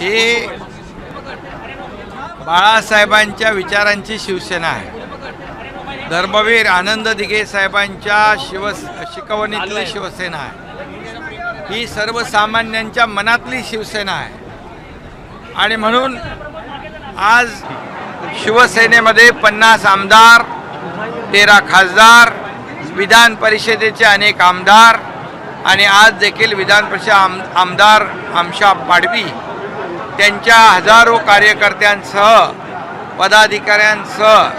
ही बाळासाहेबांच्या विचारांची शिवसेना आहे. धर्मवीर आनंद दिघे साहेबांच्या शिव शिकवणीतली शिवसेना आहे. ही सर्वसामान्यांच्या मनातली शिवसेना आहे. आणि म्हणून आज शिवसेनेमध्ये पन्नास आमदार तेरा खासदार विधान परिषदेचे अनेक आमदार आणि आज देखील विधान परिषद आम आमदार आमशा पाडवी त्यांच्या हजारो कार्यकर्त्यांसह पदाधिकाऱ्यांसह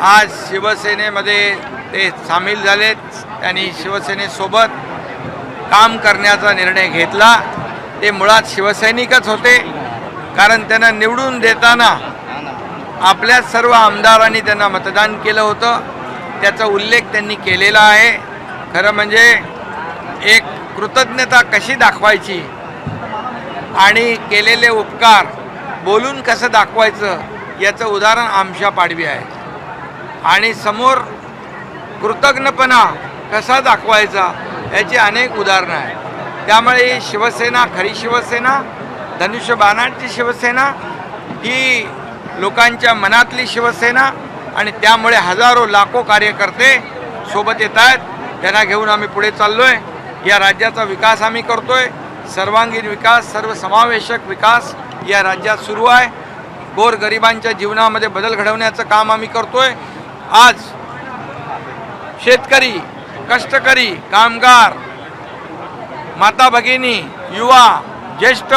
आज शिवसेनेमध्ये ते सामील झालेत. त्यांनी शिवसेनेसोबत काम करण्याचा निर्णय घेतला. ते मुळात शिवसैनिकच होते. कारण त्यांना निवडून देताना आपल्या सर्व आमदारांनी त्यांना मतदान केलं होतं. त्याचा उल्लेख त्यांनी केलेला आहे. खरं म्हणजे एक कृतज्ञता कशी दाखवायची? आणि केलेले उपकार बोलून कसं दाखवायचं याचं उदाहरण आमशा पाडवी आहे. आणि समोर कृतज्ञपणा कसा दाखवायचा याची अनेक उदाहरणं आहेत. त्यामुळे शिवसेना खरी शिवसेना धनुष्य बाणांची शिवसेना ही लोकांच्या मनातली शिवसेना आणि त्यामुळे हजारो लाखो कार्यकर्ते सोबत येत आहेत. त्यांना घेऊन आम्ही पुढे चाललो आहे या राज्याचा विकास आम्ही करतोय. सर्वांगीण विकास सर्वसमावेशक विकास या राज्यात सुरू आहे. गोरगरिबांच्या जीवनामध्ये बदल घडवण्याचं काम आम्ही करतोय. आज शेतकरी कष्टकरी कामगार माता भगिनी युवा ज्येष्ठ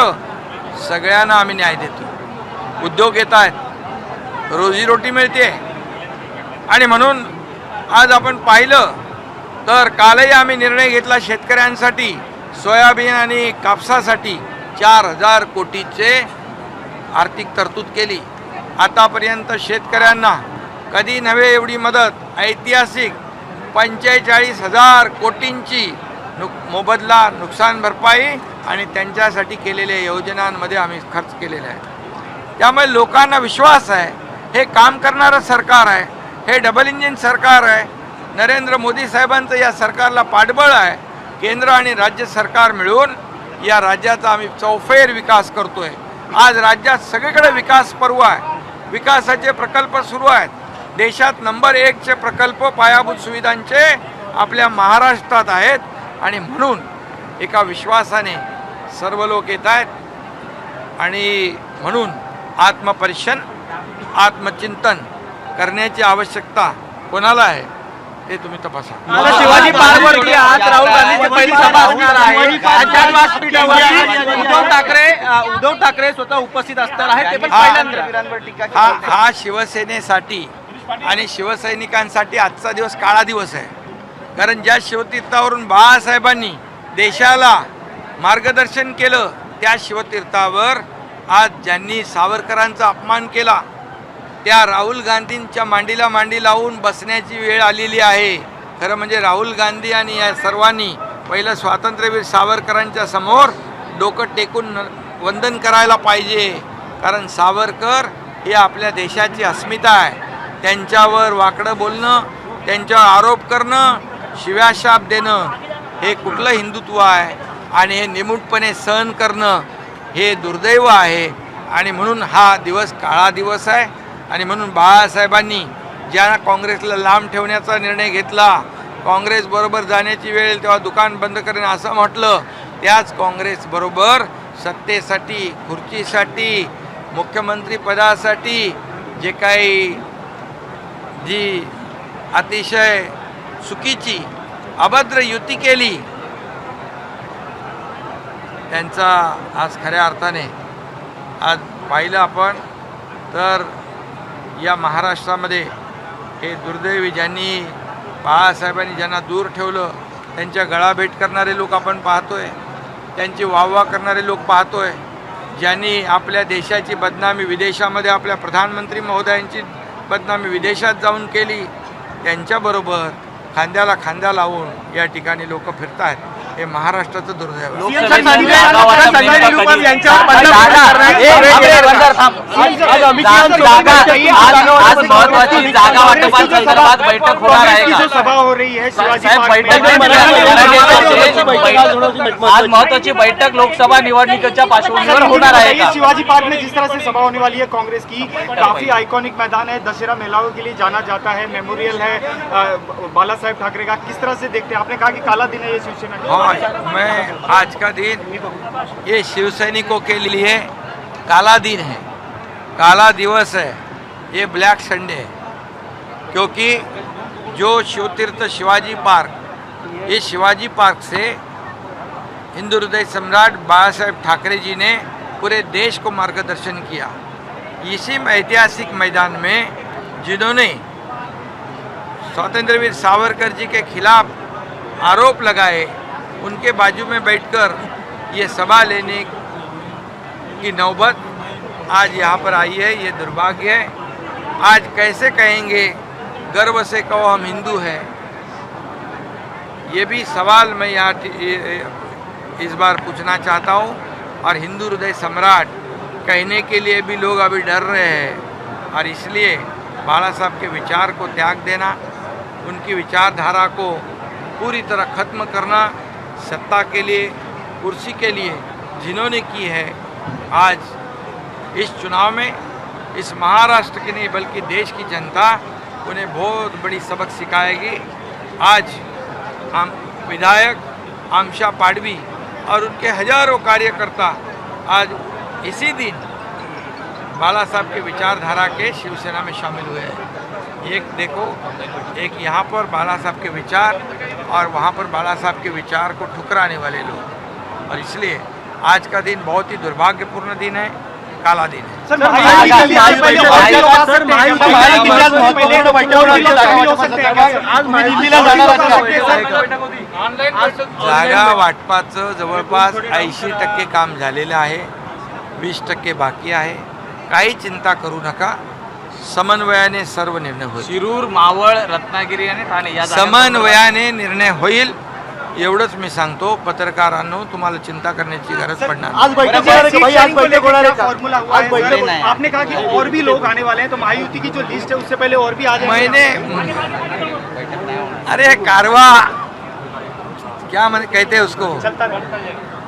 सगळ्यांना आम्ही न्याय देतो उद्योग येत आहेत. रोजीरोटी मिळते. आणि म्हणून आज आपण पाहिलं तर कालही आम्ही निर्णय घेतला शेतकऱ्यांसाठी. सोयाबीन आणि कापसासाठी चार हजार कोटीचे आर्थिक तरतूद केली. आतापर्यंत शेतकऱ्यांना कधी नव्हे एवढी मदत ऐतिहासिक पंचेचाळीस हजार कोटींची नुक मोबदला नुकसान भरपाई आणि त्यांच्यासाठी केलेल्या योजनांमध्ये आम्ही खर्च केलेला आहे. त्यामुळे लोकांना विश्वास आहे हे काम करणारं सरकार आहे हे डबल इंजिन सरकार आहे नरेंद्र मोदी साहेबांचं या सरकारला पाठबळ आहे केंद्र आणि राज्य सरकार मिळून या राज्याचा आम्ही चौफेर विकास करतो आहे आज राज्यात सगळीकडे विकास पर्व आहे. विकासाचे प्रकल्प सुरू आहेत. देशात नंबर एकचे प्रकल्प पायाभूत सुविधांचे आपल्या महाराष्ट्रात आहेत. आणि म्हणून एका विश्वासाने सर्व लोक येत आहेत. आणि म्हणून आत्मपरीक्षण आत्मचिंतन करण्याची आवश्यकता कोणाला आहे? ते तुम्ही तपासा. आता शिवाजी पार्कवरती आज राहुल गांधीची पहिली सभा असणार आहे. आझाद व्यासपीठावरती उद्धव ठाकरे अ, उद्धव ठाकरे स्वतः उपस्थित असणार आहे ते पण हा. पहिल्यांदा. हा हा शिवसेनेसाठी आणि शिवसैनिकांसाठी आजचा दिवस काळा दिवस आहे. कारण ज्या शिवतीर्थावरून बाळासाहेबांनी देशाला मार्गदर्शन केलं त्या शिवतीर्थावर आज ज्यांनी सावरकरांचा अपमान केला त्या राहुल गांधींच्या मांडीला मांडी लावून बसण्याची वेळ आलेली आहे. खरं म्हणजे राहुल गांधी आणि या सर्वांनी पहिलं स्वातंत्र्यवीर सावरकरांच्या समोर डोकं टेकून वंदन करायला पाहिजे. कारण सावरकर ही आपल्या देशाची अस्मिता आहे. त्यांच्यावर वाकडं बोलणं त्यांच्यावर आरोप करणं शिव्याशाप देणं हे कुठलं हिंदुत्व आहे? आणि हे निमूटपणे सहन करणं हे दुर्दैव आहे. आणि म्हणून हा दिवस काळा दिवस आहे. आणि म्हणून बाळासाहेबांनी ज्या काँग्रेसला लांब ठेवण्याचा निर्णय घेतला काँग्रेसबरोबर जाण्याची वेळ तेव्हा दुकान बंद करेन असं म्हटलं त्याच काँग्रेसबरोबर सत्तेसाठी खुर्चीसाठी मुख्यमंत्री पदासाठी जे काही जी अतिशय चुकीची अभद्र युती केली त्यांचा आज खऱ्या अर्थाने आज पाहिलं आपण तर या महाराष्ट्रामध्ये हे दुर्दैवी ज्यांनी बाळासाहेबांनी ज्यांना दूर ठेवलं त्यांच्या गळाभेट करणारे लोक आपण पाहतो आहे त्यांची वाहवा करणारे लोक पाहतो आहे ज्यांनी आपल्या देशाची बदनामी विदेशामध्ये आपल्या प्रधानमंत्री महोदयांची बदनामी विदेशात जाऊन केली त्यांच्याबरोबर खांद्याला खांदा लावून या ठिकाणी लोक फिरत आहेत हे महाराष्ट्राचं दुर्दैव आहे. जागा बैठक होणार आहे की जो का? सभा हो रही है शिवाजी साहेब पार्क बैठक में- आज महत्वाची बैठक लोकसभा निवडणुकीच्या पार्श्वभूमीवर होणार आहे का? शिवाजी पार्क में जिस तरह से सभा होने वाली है कांग्रेस की काफ़ी आइकॉनिक मैदान है. दशहरा मेलाओं के लिए जाना जाता है. मेमोरियल है. अ, बाला साहेब ठाकरे का किस तरह से देखते हैं? आपने कहा कि काला दिन है ये शिवसेना का। हाँ। मैं आज का दिन ये शिव सैनिकों के लिए काला दिन है। काला दिवस है। ये ब्लैक संडे है। क्योंकि जो शिवतीर्थ शिवाजी पार्क, ये शिवाजी पार्क से हिंदू हृदय सम्राट बाला साहेब ठाकरे जी ने पूरे देश को मार्गदर्शन किया। इसी ऐतिहासिक मैदान में जिन्होंने स्वतंत्रवीर सावरकर जी के खिलाफ आरोप लगाए उनके बाजू में बैठकर ये सभा लेने की नौबत आज यहाँ पर आई है, ये दुर्भाग्य है। आज कैसे कहेंगे, गर्व से कहो हम हिंदू हैं। ये भी सवाल मैं यहाँ इस बार पूछना चाहता हूँ। और हिंदू हृदय सम्राट कहने के लिए भी लोग अभी डर रहे हैं। और इसलिए बाला साहब के विचार को त्याग देना, उनकी विचारधारा को पूरी तरह खत्म करना सत्ता के लिए, कुर्सी के लिए जिन्होंने की है, आज इस चुनाव में, इस महाराष्ट्र की नहीं बल्कि देश की जनता उन्हें बहुत बड़ी सबक सिखाएगी। आज आम विधायक आमशा पाडवी और उनके हज़ारों कार्यकर्ता आज इसी दिन बाला साहब के विचारधारा के शिवसेना में शामिल हुए हैं। एक देखो एक यहाँ पर बाला साहब के विचार और वहाँ पर बाला साहब के विचार को ठुकराने वाले लोग और इसलिए आज का दिन बहुत ही दुर्भाग्यपूर्ण दिन है काला दिन है सर हैं. हो हैं? जागा वाटपाचं जवळपास ऐंशी टक्के काम झालेलं आहे वीस टक्के बाकी आहे काही चिंता करू नका समन्वयाने सर्व निर्णय होईल. शिरूर मावळ रत्नागिरी आणि ठाणे या समन्वयाने निर्णय होईल एवढंच मी सांगतो. पत्रकारांनो तुम्हाला चिंता करण्याची गरज पडणार आज बैठक होणार आहे का भाई आज बैठक होणार आहे का? फॉर्मूला हुआ आज है बैठक आपने कहा कि और भी लोग आने वाले हैं तो महायुति की जो लिस्ट है उससे पहले और भी आ जाएँगे मैंने अरे कारवा क्या मन कहते हैं उसको? चलता रहता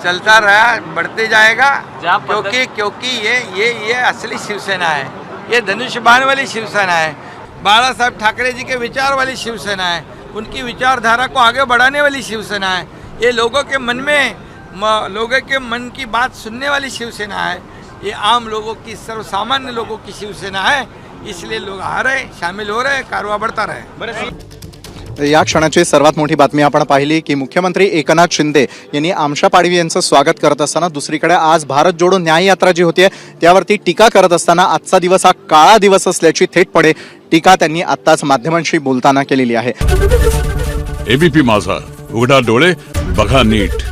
चलता रहा बढ़ते जाएगा पद्धत- क्योंकि क्योंकि ये ये ये असली शिवसेना है। ये धनुष बाण वाली शिवसेना है। बाला साहब ठाकरे जी के विचार वाली शिवसेना है। उनकी विचारधारा को आगे बढ़ाने वाली शिवसेना है। ये लोगों के मन में लोगों के मन की बात सुनने वाली शिवसेना है। ये आम लोगों की सर्व सामान्य लोगों की शिवसेना है। इसलिए लोग आ रहे शामिल हो रहे कारवा बढ़ता रहे या क्षणाची सर्वात मोठी बातमी आपण पाहिली की मुख्यमंत्री एकनाथ शिंदे यांनी आमशा पाडवी यांचं स्वागत करत असताना दुसरीकडे आज भारत जोडो न्याय यात्रा जी होती त्यावरती टीका करत असताना आजचा दिवस हा काळा दिवस असल्याची थेटपणे टीका त्यांनी आत्ताच माध्यमांशी बोलताना केलेली आहे. एबीपी माझा उघडा डोळे बघा नीट.